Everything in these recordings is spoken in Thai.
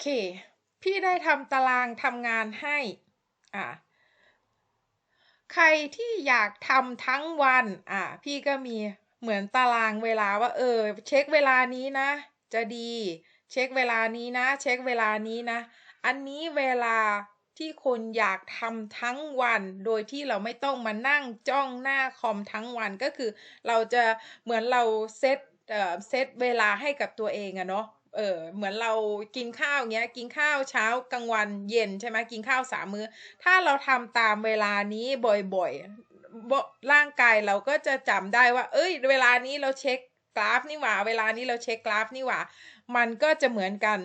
เค พี่ได้ทำตารางทำงานให้ อ่าใครที่อยากทำทั้งวัน อ่า พี่ก็มีเหมือนตารางเวลาว่าเออ เช็คเวลานี้นะ จะดี เช็คเวลานี้นะ เช็คเวลานี้นะ อันนี้เวลาที่คนอยากทำทั้งวัน โดยที่เราไม่ต้องมานั่งจ้องหน้าคอมทั้งวันก็คือ เราจะเหมือนเราเซตเอ่อเซตเวลาให้กับตัวเองอะเนาะ เออเหมือนเรากินข้าวเงี้ย กินข้าวเช้ากลางวันเย็นใช่ไหมกินข้าวสามมื้อ ถ้าเราทำตามเวลานี้บ่อยๆร่างกายเราก็จะจำได้ว่า เอ้ย เวลานี้เราเช็คกราฟนี่หว่า เวลานี้เราเช็คกราฟนี่หว่า มันก็จะเหมือนกัน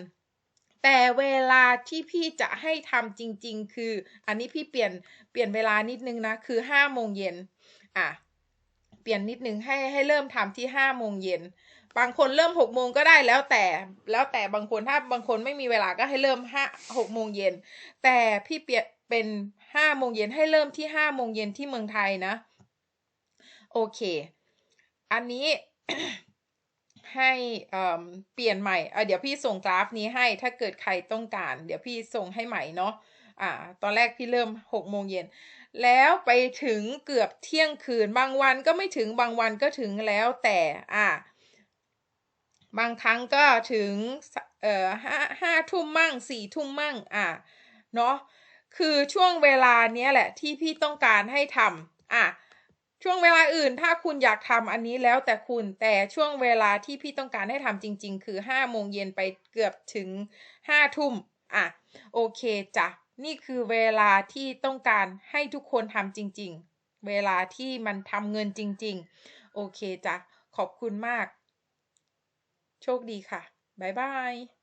แต่เวลาที่พี่จะให้ทำจริง ๆ คือ อันนี้พี่เปลี่ยนเปลี่ยนเวลานิดนึงนะ คือห้าโมงเย็นอะ เปลี่ยนนิดนึงให้ให้เริ่มทำที่ห้าโมงเย็นบางคนเริ่มหกโมงก็ได้แล้วแต่แล้วแต่บางคนถ้าบางคนไม่มีเวลาก็ให้เริ่มห้าหกโมงเย็นแต่พี่เปลี่ยนเป็นห้าโมงเย็นให้เริ่มที่ห้าโมงเย็นที่เมืองไทยนะ โอเค อันนี้ให้เปลี่ยนใหม่เดี๋ยวพี่ส่งกราฟนี้ให้ถ้าเกิดใครต้องการ เดี๋ยวพี่ส่งให้ใหม่เนาะ อ่า ตอนแรกพี่เริ่มหกโมงเย็น แล้วไปถึงเกือบเที่ยงคืน บางวันก็ไม่ถึง บางวันก็ถึงแล้วแต่ อ่า บางครั้งก็ถึง เอ่อห้าห้าทุ่มมั่งสี่ทุ่มมั่ง อะเนาะ คือช่วงเวลาเนี้ยแหละที่พี่ต้องการให้ทำอะช่วงเวลาอื่นถ้าคุณอยากทำอันนี้แล้วแต่คุณแต่ช่วงเวลาที่พี่ต้องการให้ทำจริง ๆ คือห้าโมงเย็นไปเกือบถึงห้าทุ่มอะโอเคจ้ะ นี่คือเวลาที่ต้องการให้ทุกคนทำจริง ๆ เวลาที่มันทำเงินจริง ๆ โอเคจ้ะ ขอบคุณมาก โชคดีค่ะ บ๊ายบาย